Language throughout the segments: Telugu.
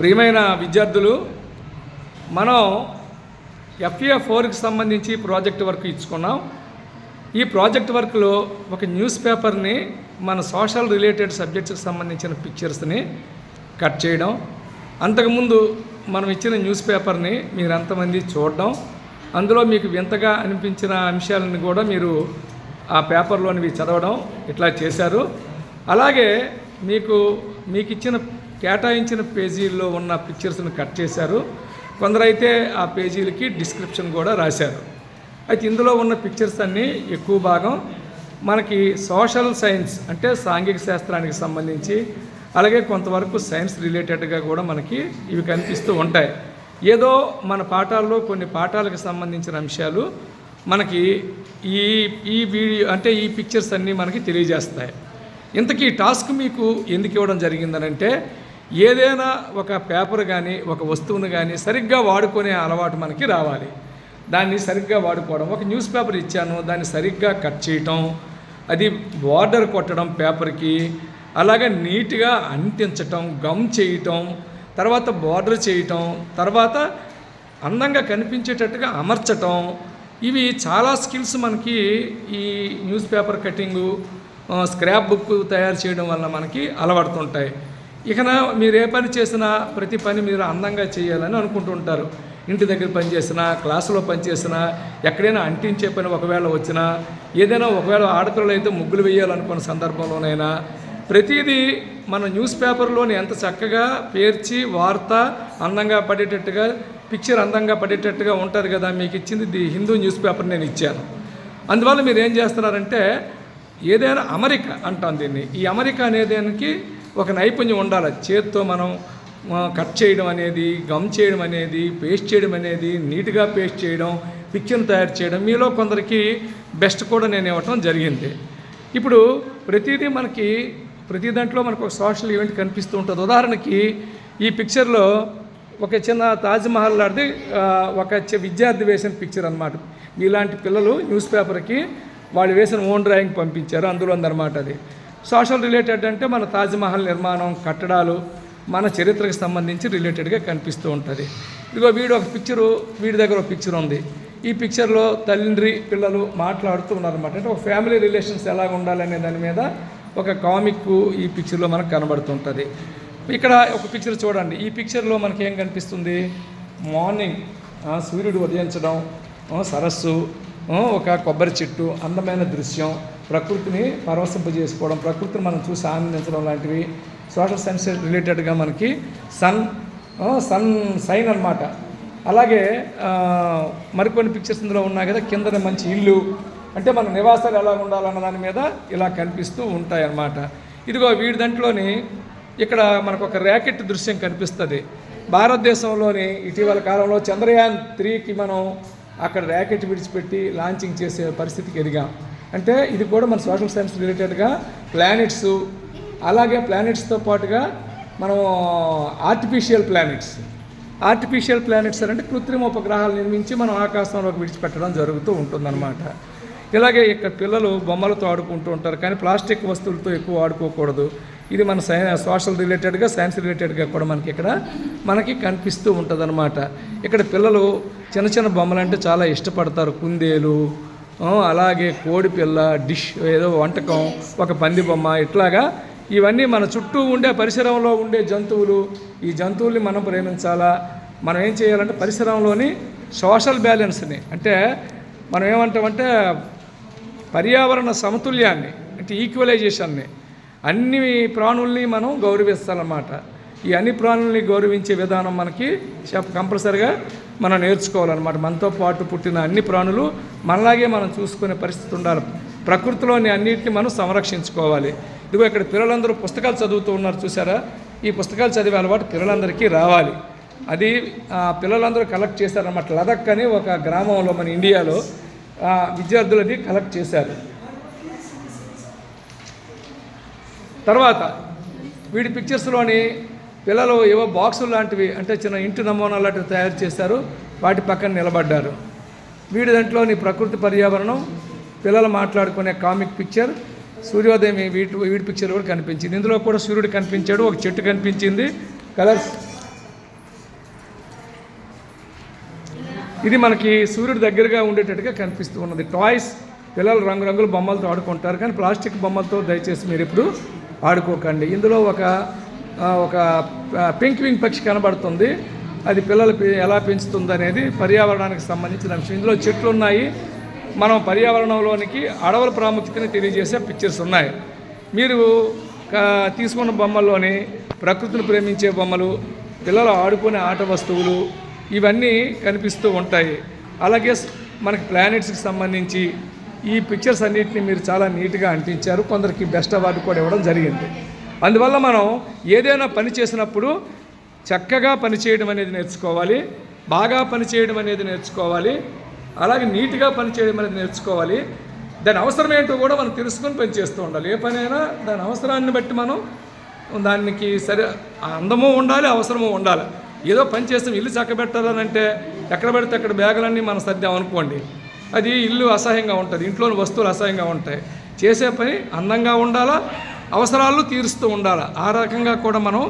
ప్రియమైన విద్యార్థులు మనం ఎఫ్ఏ ఫోర్కి సంబంధించి ప్రాజెక్ట్ వర్క్ ఇచ్చుకున్నాం. ఈ ప్రాజెక్ట్ వర్క్లో ఒక న్యూస్ పేపర్ని మన సోషల్ రిలేటెడ్ సబ్జెక్ట్స్కి సంబంధించిన పిక్చర్స్ని కట్ చేయడం. అంతకుముందు మనం ఇచ్చిన న్యూస్ పేపర్ని మీరు ఎంతమంది చూడడం. అందులో మీకు వింతగా అనిపించిన అంశాలను కూడా మీరు ఆ పేపర్లోనివి చదవడం ఇట్లా చేశారు. అలాగే మీకు మీకు ఇచ్చిన కేటాయించిన పేజీల్లో ఉన్న పిక్చర్స్ని కట్ చేశారు. కొందరైతే ఆ పేజీలకి డిస్క్రిప్షన్ కూడా రాశారు. అయితే ఇందులో ఉన్న పిక్చర్స్ అన్నీ ఎక్కువ భాగం మనకి సోషల్ సైన్స్ అంటే సాంఘిక శాస్త్రానికి సంబంధించి అలాగే కొంతవరకు సైన్స్ రిలేటెడ్గా కూడా మనకి ఇవి కనిపిస్తూ ఉంటాయి. ఏదో మన పాఠాల్లో కొన్ని పాఠాలకు సంబంధించిన అంశాలు మనకి ఈ ఈ వీడియో అంటే ఈ పిక్చర్స్ అన్నీ మనకి తెలియజేస్తాయి. ఇంతకీ టాస్క్ మీకు ఎందుకు ఇవ్వడం జరిగిందనంటే ఏదైనా ఒక పేపర్ కానీ ఒక వస్తువును కానీ సరిగ్గా వాడుకునే అలవాటు మనకి రావాలి. దాన్ని సరిగ్గా వాడుకోవడం ఒక న్యూస్ పేపర్ ఇచ్చాను దాన్ని సరిగ్గా కట్ చేయటం అది బార్డర్ కొట్టడం పేపర్కి అలాగే నీట్గా అంటించటం గమ్ చేయటం తర్వాత బార్డర్ చేయటం తర్వాత అందంగా కనిపించేటట్టుగా అమర్చటం ఇవి చాలా స్కిల్స్ మనకి ఈ news paper cutting scrap book తయారు చేయడం వల్ల మనకి అలవడుతుంటాయి ఇకన మీరు ఏ పని చేసినా ప్రతి పని మీరు అందంగా చేయాలని అనుకుంటుంటారు ఇంటి దగ్గర పనిచేసినా క్లాసులో పనిచేసినా ఎక్కడైనా అంటించే పని ఒకవేళ వచ్చినా ఏదైనా ఒకవేళ ఆడపిల్లలు అయితే ముగ్గులు వేయాలనుకున్న సందర్భంలోనైనా ప్రతిదీ మన న్యూస్ పేపర్లోని ఎంత చక్కగా పేర్చి వార్త అందంగా పడేటట్టుగా పిక్చర్ అందంగా పడేటట్టుగా ఉంటుంది కదా మీకు ఇచ్చింది ది హిందూ న్యూస్ పేపర్ నేను ఇచ్చాను. అందువల్ల మీరు ఏం చేస్తున్నారంటే ఏదైనా అమెరికా అంటాం దీన్ని. ఈ అమెరికా అనేదానికి ఒక నైపుణ్యం ఉండాలి. చేత్తో మనం కట్ చేయడం అనేది గమ్ చేయడం అనేది పేస్ట్ చేయడం అనేది నీట్గా పేస్ట్ చేయడం పిక్చర్ని తయారు చేయడం మీలో కొందరికి బెస్ట్ కూడా నేను ఇవ్వటం జరిగింది. ఇప్పుడు ప్రతిదీ మనకి ప్రతి దాంట్లో మనకు ఒక సోషల్ ఈవెంట్ కనిపిస్తూ ఉంటుంది. ఉదాహరణకి ఈ పిక్చర్లో ఒక చిన్న తాజ్మహల్ లాంటిది ఒక విద్యార్థి వేసిన పిక్చర్ అనమాట మీలాంటి పిల్లలు న్యూస్ పేపర్కి వాళ్ళు వేసిన ఓన్ డ్రాయింగ్ పంపించారు అందులో ఉందన్నమాట అది. సోషల్ రిలేటెడ్ అంటే మన తాజ్మహల్ నిర్మాణం కట్టడాలు మన చరిత్రకు సంబంధించి రిలేటెడ్గా కనిపిస్తూ ఉంటుంది. ఇదిగో వీడు ఒక పిక్చరు వీడి దగ్గర ఒక పిక్చర్ ఉంది. ఈ పిక్చర్లో తల్లి పిల్లలు మాట్లాడుతూ ఉన్నారన్నమాట. అంటే ఒక ఫ్యామిలీ రిలేషన్స్ ఎలా ఉండాలనే దాని మీద ఒక కామిక్ ఈ పిక్చర్లో మనకు కనబడుతుంటుంది ఇక్కడ ఒక పిక్చర్ చూడండి. ఈ పిక్చర్లో మనకి ఏం కనిపిస్తుంది మార్నింగ్ సూర్యుడు ఉదయించడం సరస్సు ఒక కొబ్బరి చెట్టు అందమైన దృశ్యం ప్రకృతిని పరవశింపజేసుకోవడం ప్రకృతిని మనం చూసి ఆనందించడం లాంటివి. సోషల్ సైన్స్ రిలేటెడ్గా మనకి సన్ సన్ సైన్ అన్నమాట. అలాగే మరికొన్ని పిక్చర్స్ ఇందులో ఉన్నాయి కదా కిందన మంచి ఇల్లు. అంటే మన నివాసాలు ఎలా ఉండాలన్న దాని మీద ఇలా కనిపిస్తూ ఉంటాయి అన్నమాట ఇదిగో వీడి దాంట్లోని ఇక్కడ మనకు ఒక ర్యాకెట్ దృశ్యం కనిపిస్తుంది. భారతదేశంలోని ఇటీవల కాలంలో చంద్రయాన్ త్రీకి మనం అక్కడ ర్యాకెట్ విడిచిపెట్టి లాంచింగ్ చేసే పరిస్థితికి ఎదిగాం. అంటే ఇది కూడా మన సోషల్ సైన్స్ రిలేటెడ్గా ప్లానెట్స్ అలాగే ప్లానెట్స్తో పాటుగా మనం ఆర్టిఫిషియల్ ప్లానెట్స్ ఆర్టిఫిషియల్ ప్లానెట్స్ అంటే కృత్రిమ ఉపగ్రహాలు నిర్మించి మనం ఆకాశంలోకి విడిచిపెట్టడం జరుగుతూ ఉంటుందన్నమాట. ఇలాగే ఇక్కడ పిల్లలు బొమ్మలతో ఆడుకుంటూ ఉంటారు కానీ ప్లాస్టిక్ వస్తువులతో ఎక్కువ ఆడుకోకూడదు. ఇది మన సై సోషల్ రిలేటెడ్గా సైన్స్ రిలేటెడ్గా కూడా మనకి ఇక్కడ మనకి కనిపిస్తూ ఉంటుంది ఇక్కడ పిల్లలు చిన్న చిన్న బొమ్మలు అంటే చాలా ఇష్టపడతారు. కుందేలు అలాగే కోడి పిల్ల డిష్ ఏదో వంటకం ఒక పంది బొమ్మ ఇట్లాగా ఇవన్నీ మన చుట్టూ ఉండే పరిసరంలో ఉండే జంతువులు. ఈ జంతువుల్ని మనం ప్రేమించాలా? మనం ఏం చేయాలంటే పరిసరంలోని సోషల్ బ్యాలెన్స్ని అంటే మనం ఏమంటామంటే పర్యావరణ సమతుల్యాన్ని అంటే ఈక్వలైజేషన్ని అన్ని ప్రాణుల్ని మనం గౌరవిస్తామన్నమాట. ఈ అన్ని ప్రాణుల్ని గౌరవించే విధానం మనకి చెప్ కంపల్సరిగా మనం నేర్చుకోవాలన్నమాట. మనతో పాటు పుట్టిన అన్ని ప్రాణులు మనలాగే మనం చూసుకునే పరిస్థితి ఉండాలి. ప్రకృతిలోని అన్నిటిని మనం సంరక్షించుకోవాలి. ఇదిగో ఇక్కడ పిల్లలందరూ పుస్తకాలు చదువుతూ ఉన్నారు చూసారా ఈ పుస్తకాలు చదివే అలవాటు పిల్లలందరికీ రావాలి. అది ఆ, పిల్లలందరూ కలెక్ట్ చేశారన్నమాట. లదక్ అని ఒక గ్రామంలో మన ఇండియాలో విద్యార్థులని కలెక్ట్ చేశారు. తర్వాత వీడి పిక్చర్స్లోని పిల్లలు ఏవో బాక్సులు లాంటివి అంటే చిన్న ఇంటి నమూనా లాంటివి తయారు చేశారు. వాటి పక్కన నిలబడ్డారు. వీడి దాంట్లోని ప్రకృతి పర్యావరణం పిల్లలు మాట్లాడుకునే కామిక్ పిక్చర్ సూర్యోదయం వీటి వీడి పిక్చర్ కూడా కనిపించింది. ఇందులో కూడా సూర్యుడు కనిపించాడు ఒక చెట్టు కనిపించింది. కలర్స్ ఇది మనకి సూర్యుడు దగ్గరగా ఉండేటట్టుగా కనిపిస్తూ ఉన్నది. టాయ్స్ పిల్లలు రంగురంగుల బొమ్మలతో ఆడుకుంటారు. కానీ ప్లాస్టిక్ బొమ్మలతో దయచేసి మీరు ఇప్పుడు ఆడుకోకండి. ఇందులో ఒక ఒక ఆ, పింక్ వింగ్ పక్షి కనబడుతుంది. అది పిల్లలు పె- ఎలా పెంచుతుంది అనేది పర్యావరణానికి సంబంధించిన అంశం. ఇందులో చెట్లు ఉన్నాయి మనం పర్యావరణంలోనికి అడవుల ప్రాముఖ్యతని తెలియజేసే పిక్చర్స్ ఉన్నాయి. మీరు తీసుకున్న బొమ్మల్లోని ప్రకృతిని ప్రేమించే బొమ్మలు పిల్లలు ఆడుకునే ఆట వస్తువులు ఇవన్నీ కనిపిస్తూ ఉంటాయి. అలాగే మనకి ప్లానెట్స్కి సంబంధించి ఈ పిక్చర్స్ అన్నిటిని మీరు చాలా నీట్గా అంటించారు. కొందరికి బెస్ట్ అవార్డు కూడా ఇవ్వడం జరిగింది. అందువల్ల మనం ఏదైనా పని చేసినప్పుడు చక్కగా పని చేయడం అనేది నేర్చుకోవాలి. బాగా పని చేయడం అనేది నేర్చుకోవాలి. అలాగే నీట్గా పనిచేయడం అనేది నేర్చుకోవాలి. దాని అవసరం ఏంటో కూడా మనం తెలుసుకొని పని చేస్తూ ఉండాలి. ఏ పనైనా దాని అవసరాన్ని బట్టి మనం దానికి సరే అందము ఉండాలి అవసరము ఉండాలి. ఏదో పని చేస్తాం ఇల్లు చక్కబెట్టాలని అంటే ఎక్కడ పెడితే అక్కడ బ్యాగులన్నీ మనం సర్దాం అనుకోండి అది ఇల్లు అసహ్యంగా ఉంటుంది ఇంట్లోని వస్తువులు అసహ్యంగా ఉంటాయి. చేసే పని అందంగా ఉండాలా? అవసరాలు తీరుస్తూ ఉండాలి? ఆ రకంగా కూడా మనం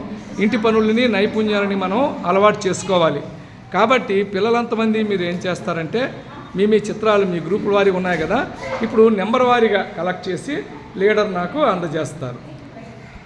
ఇంటి పనులని నైపుణ్యాలని మనం అలవాటు చేసుకోవాలి. కాబట్టి పిల్లలంతమంది మీరు ఏం చేస్తారంటే మీ మీ చిత్రాలు మీ గ్రూపుల వారి ఉన్నాయి కదా ఇప్పుడు నెంబర్ వారీగా కలెక్ట్ చేసి లీడర్ నాకు అందజేస్తారు.